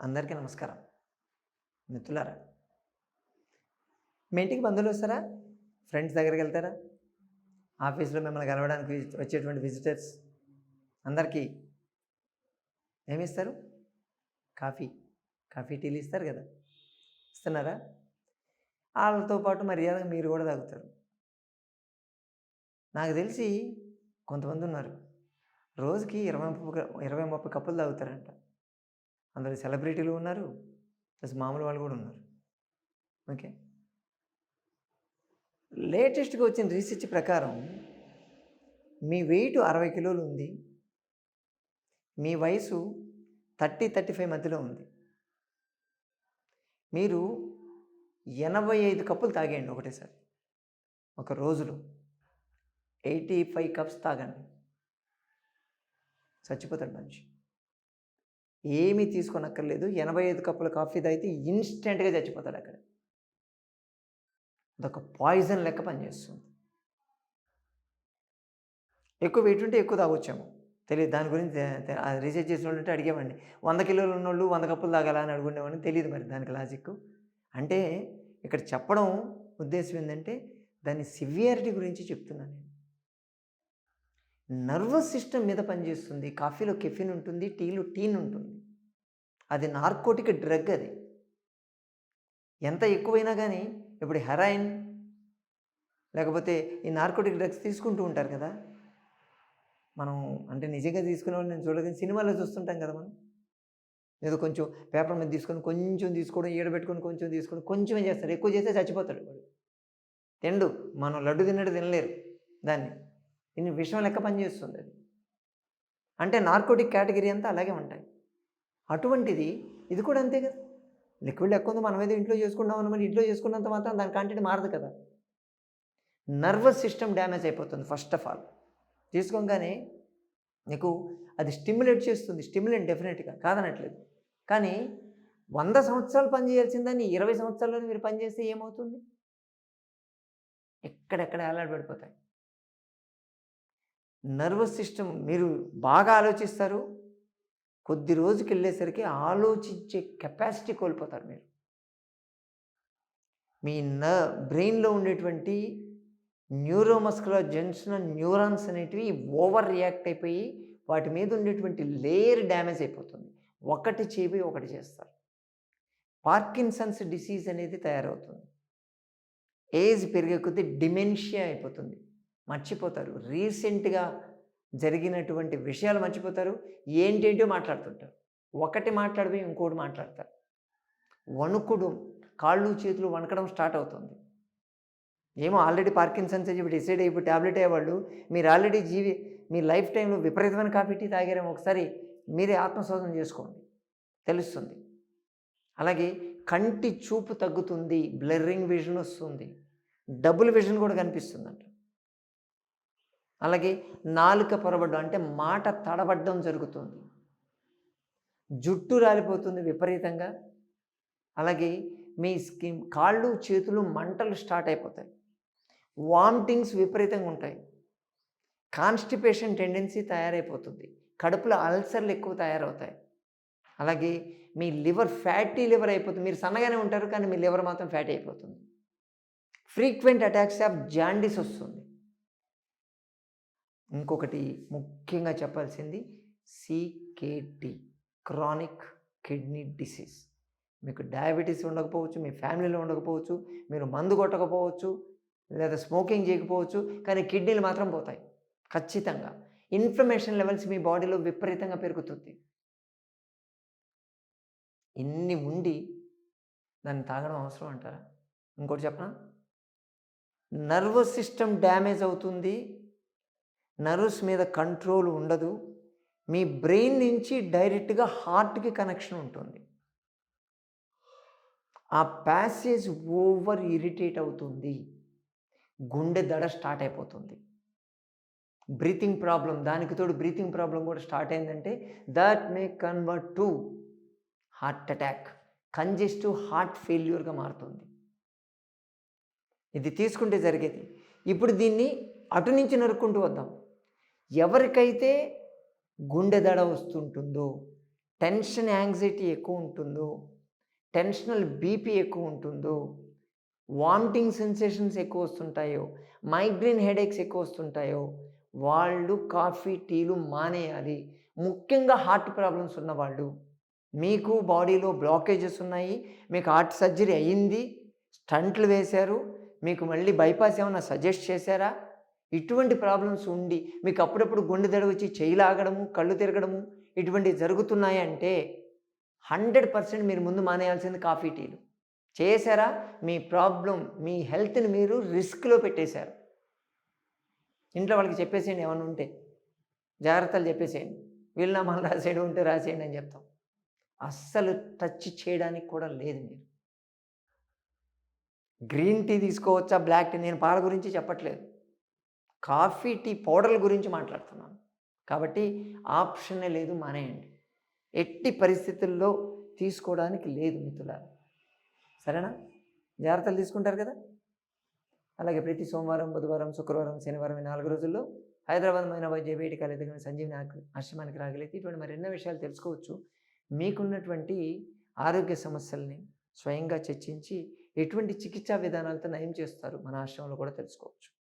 అందరికీ నమస్కారం. మిత్రులారా మీ ఇంటికి బంధువులు వస్తారా? ఫ్రెండ్స్ దగ్గరికి వెళ్తారా? ఆఫీస్లో మిమ్మల్ని కలవడానికి విజి- వచ్చేటువంటి విజిటర్స్ అందరికీ ఏమి ఇస్తారు కాఫీ కాఫీ టీలు ఇస్తారు కదా? ఇస్తున్నారా? వాళ్ళతో పాటు మర్యాదగా మీరు కూడా తాగుతారు. నాకు తెలిసి కొంతమంది ఉన్నారు. రోజుకి ఇరవై ముప్పై ఇరవై ముప్పై కప్పులు తాగుతారంట. అందులో సెలబ్రిటీలు ఉన్నారు. ప్లస్ మామూలు వాళ్ళు కూడా ఉన్నారు. ఓకే. లేటెస్ట్గా వచ్చిన రీసెర్చ్ ప్రకారం మీ వెయిట్ అరవై కిలోలు ఉంది. మీ వయసు థర్టీ థర్టీ ఫైవ్ మధ్యలో ఉంది. మీరు ఎనభై ఐదు కప్పులు తాగేయండి ఒకటేసారి. ఒక రోజులో ఎయిటీ ఫైవ్ కప్స్ తాగండి. చచ్చిపోతాడు మనిషి. ఏమీ తీసుకోనక్కర్లేదు. ఎనభై ఐదు కప్పుల కాఫీ తాగితే ఇన్స్టెంట్గా చచ్చిపోతాడు అక్కడ. అదొక పాయిజన్ లెక్క పనిచేస్తుంది. ఎక్కువ వెయిట్ ఉంటే ఎక్కువ తాగొచ్చాము. తెలియదు దాని గురించి రీసెర్చ్ చేసిన వాళ్ళు ఉంటే అడిగేవాడిని. వంద కిలోలు ఉన్నోళ్ళు వంద కప్పులు తాగాలని అని అడుగునేవాడిని తెలియదు మరి దానికి లాజిక్ అంటే ఇక్కడ చెప్పడం ఉద్దేశం ఏంటంటే దాని సివియారిటీ గురించి చెప్తున్నాను నేను. నర్వస్ సిస్టమ్ మీద పనిచేస్తుంది. కాఫీలో కెఫిన్ ఉంటుంది టీలో టీన్ ఉంటుంది. అది నార్కోటిక్ డ్రగ్ అది. ఎంత ఎక్కువైనా కానీ ఇప్పుడు హెరాయిన్ లేకపోతే ఈ నార్కోటిక్ డ్రగ్స్ తీసుకుంటూ ఉంటారు కదా. మనం అంటే నిజంగా తీసుకునే వాళ్ళు నేను చూడలేదు సినిమాలో చూస్తుంటాం కదా మనం. ఏదో కొంచెం పేపర్ మీద తీసుకొని కొంచెం తీసుకోవడం ఈడబెట్టుకొని కొంచెం తీసుకొని కొంచెమే చేస్తారు. ఎక్కువ చేస్తే చచ్చిపోతాడు వాడు. తిండు. మనం లడ్డు తిన్నట్టు తినలేరు దాన్ని. ఇన్ని విషయం లెక్క పనిచేస్తుంది అది. అంటే నార్కోటిక్ కేటగిరీ అంతా అలాగే ఉంటాయి. అటువంటిది ఇది కూడా అంతే కదా. లిక్విడ్ లెక్క ఉంది మనం ఏదో ఇంట్లో చేసుకుంటాం అనమాట ఇంట్లో చేసుకున్నంత మాత్రం దాని కంటెంట్ మారదు కదా. నర్వస్ సిస్టమ్ డ్యామేజ్ అయిపోతుంది ఫస్ట్ ఆఫ్ ఆల్. తీసుకోగానే నీకు అది స్టిమ్యులేట్ చేస్తుంది స్టిమ్యులేట్ డెఫినెట్గా కాదనట్లేదు. కానీ వంద సంవత్సరాలు పనిచేయాల్సిందని ఇరవై సంవత్సరాల్లో మీరు పనిచేస్తే ఏమవుతుంది? ఎక్కడెక్కడ పడిపోతాయి. నర్వస్ సిస్టమ్ మీరు బాగా ఆలోచిస్తారు. కొద్ది రోజుకి వెళ్ళేసరికి ఆలోచించే కెపాసిటీ కోల్పోతారు మీరు. మీ న బ్రెయిన్లో ఉండేటువంటి న్యూరోమస్కులర్ జంక్షన్ న్యూరాన్స్ అనేటివి ఓవర్ రియాక్ట్ అయిపోయి వాటి మీద ఉండేటువంటి లేయర్ డ్యామేజ్ అయిపోతుంది. ఒకటి చేపి ఒకటి చేస్తారు. పార్కిన్సన్స్ డిసీజ్ అనేది తయారవుతుంది. ఏజ్ పెరిగే కొద్దీ డిమెన్షియా అయిపోతుంది. మర్చిపోతారు. రీసెంట్గా జరిగినటువంటి విషయాలు మర్చిపోతారు. ఏంటేంటో మాట్లాడుతుంటారు. ఒకటి మాట్లాడిపోయి ఇంకోటి మాట్లాడతారు. వణుకుడు కాళ్ళు చేతులు వణకడం స్టార్ట్ అవుతుంది. ఏమో ఆల్రెడీ పార్కిన్సన్స్ అని చెప్పి డిసైడ్ అయిపోయి ట్యాబ్లెట్ అయ్యేవాళ్ళు మీరు ఆల్రెడీ జీవి మీ లైఫ్ టైంలో విపరీతమైన కాఫీ టీ తాగారేమో ఒకసారి మీరే ఆత్మశోధన చేసుకోండి. తెలుస్తుంది. అలాగే కంటి చూపు తగ్గుతుంది బ్లర్రింగ్ విజన్ వస్తుంది. డబుల్ విజన్ కూడా కనిపిస్తుందంట. అలాగే నాలుక పొరబడ్డం అంటే మాట తడబడ్డం జరుగుతుంది. జుట్టు రాలిపోతుంది విపరీతంగా. అలాగే మీ స్కిన్ కాళ్ళు చేతులు మంటలు స్టార్ట్ అయిపోతాయి. వామిటింగ్స్ విపరీతంగా ఉంటాయి. కాన్స్టిపేషన్ టెండెన్సీ తయారైపోతుంది. కడుపులో అల్సర్లు ఎక్కువ తయారవుతాయి. అలాగే మీ లివర్ ఫ్యాటీ లివర్ అయిపోతుంది. మీరు సన్నగానే ఉంటారు కానీ మీ లివర్ మాత్రం ఫ్యాటీ అయిపోతుంది. ఫ్రీక్వెంట్ అటాక్స్ ఆఫ్ జాండీస్ వస్తుంది. ఇంకొకటి ముఖ్యంగా చెప్పాల్సింది సికేటి క్రానిక్ కిడ్నీ డిసీజ్ మీకు డయాబెటీస్ ఉండకపోవచ్చు మీ ఫ్యామిలీలో ఉండకపోవచ్చు మీరు మందు కొట్టకపోవచ్చు లేదా స్మోకింగ్ చేయకపోవచ్చు కానీ కిడ్నీలు మాత్రం పోతాయి ఖచ్చితంగా. ఇన్ఫ్లమేషన్ లెవెల్స్ మీ బాడీలో విపరీతంగా పెరుగుతుంది. ఇన్ని ఉండి దాన్ని తాగడం అవసరం అంటారా? ఇంకోటి చెప్పనా? నర్వస్ సిస్టమ్ డ్యామేజ్ అవుతుంది నర్వ్స్ మీద కంట్రోల్ ఉండదు. మీ బ్రెయిన్ నుంచి డైరెక్ట్గా హార్ట్కి కనెక్షన్ ఉంటుంది. ఆ ప్యాసేజ్ ఓవర్ ఇరిటేట్ అవుతుంది. గుండె దడ స్టార్ట్ అయిపోతుంది. బ్రీతింగ్ ప్రాబ్లం దానికి తోడు బ్రీతింగ్ ప్రాబ్లం కూడా స్టార్ట్ అయిందంటే that may convert to heart attack. Congestive heart ఫెయిల్యూర్గా మారుతుంది. ఇది తీసుకుంటే జరిగేది. ఇప్పుడు దీన్ని అటు నుంచి నరుక్కుంటూ వద్దాం. ఎవరికైతే గుండె దడ వస్తుంటుందో టెన్షన్ యాంగ్జైటీ ఎక్కువ ఉంటుందో టెన్షనల్ బీపీ ఎక్కువ ఉంటుందో వామిటింగ్ సెన్సేషన్స్ ఎక్కువ వస్తుంటాయో మైగ్రేన్ హెడేక్స్ ఎక్కువ వస్తుంటాయో వాళ్ళు కాఫీ టీలు మానేయాలి. ముఖ్యంగా హార్ట్ ప్రాబ్లమ్స్ ఉన్నవాళ్ళు. మీకు బాడీలో బ్లాకేజెస్ ఉన్నాయి మీకు హార్ట్ సర్జరీ అయ్యింది స్టంట్లు వేశారు మీకు మళ్ళీ బైపాస్ ఏమైనా సజెస్ట్ చేశారా? ఇటువంటి ప్రాబ్లమ్స్ ఉండి మీకు అప్పుడప్పుడు గుండె దడ వచ్చి కళ్ళు తిరగడము ఇటువంటివి జరుగుతున్నాయంటే హండ్రెడ్ పర్సెంట్ మీరు ముందు మానేయాల్సింది కాఫీ టీలు. చేశారా? మీ ప్రాబ్లం మీ హెల్త్ని మీరు రిస్క్లో పెట్టేశారు. ఇంట్లో వాళ్ళకి చెప్పేసేయండి ఏమైనా ఉంటే. జాగ్రత్తలు చెప్పేసేయండి. వీళ్ళనామాలు రాసేయడం ఉంటే రాసేయండి అని చెప్తాం. అస్సలు టచ్ చేయడానికి కూడా లేదు మీరు. గ్రీన్ టీ తీసుకోవచ్చా బ్లాక్ టీ? నేను పాల గురించి చెప్పట్లేదు. కాఫీ టీ పౌడర్ల గురించి మాట్లాడుతున్నాను. కాబట్టి ఆప్షనే లేదు మానేయండి. ఎట్టి పరిస్థితుల్లో తీసుకోవడానికి లేదు మిత్రులారా. సరేనా? జాగ్రత్తలు తీసుకుంటారు కదా? అలాగే ప్రతి సోమవారం బుధవారం శుక్రవారం శనివారం ఈ నాలుగు రోజుల్లో హైదరాబాద్ మైన వైద్య వేటి కాలేదగిన సంజీవిని ఆశ్రమానికి రాగలిగితే ఇటువంటి మరెన్నో విషయాలు తెలుసుకోవచ్చు. మీకున్నటువంటి ఆరోగ్య సమస్యల్ని స్వయంగా చర్చించి ఎటువంటి చికిత్సా విధానాలతో నయం చేస్తారు మన ఆశ్రమంలో కూడా తెలుసుకోవచ్చు.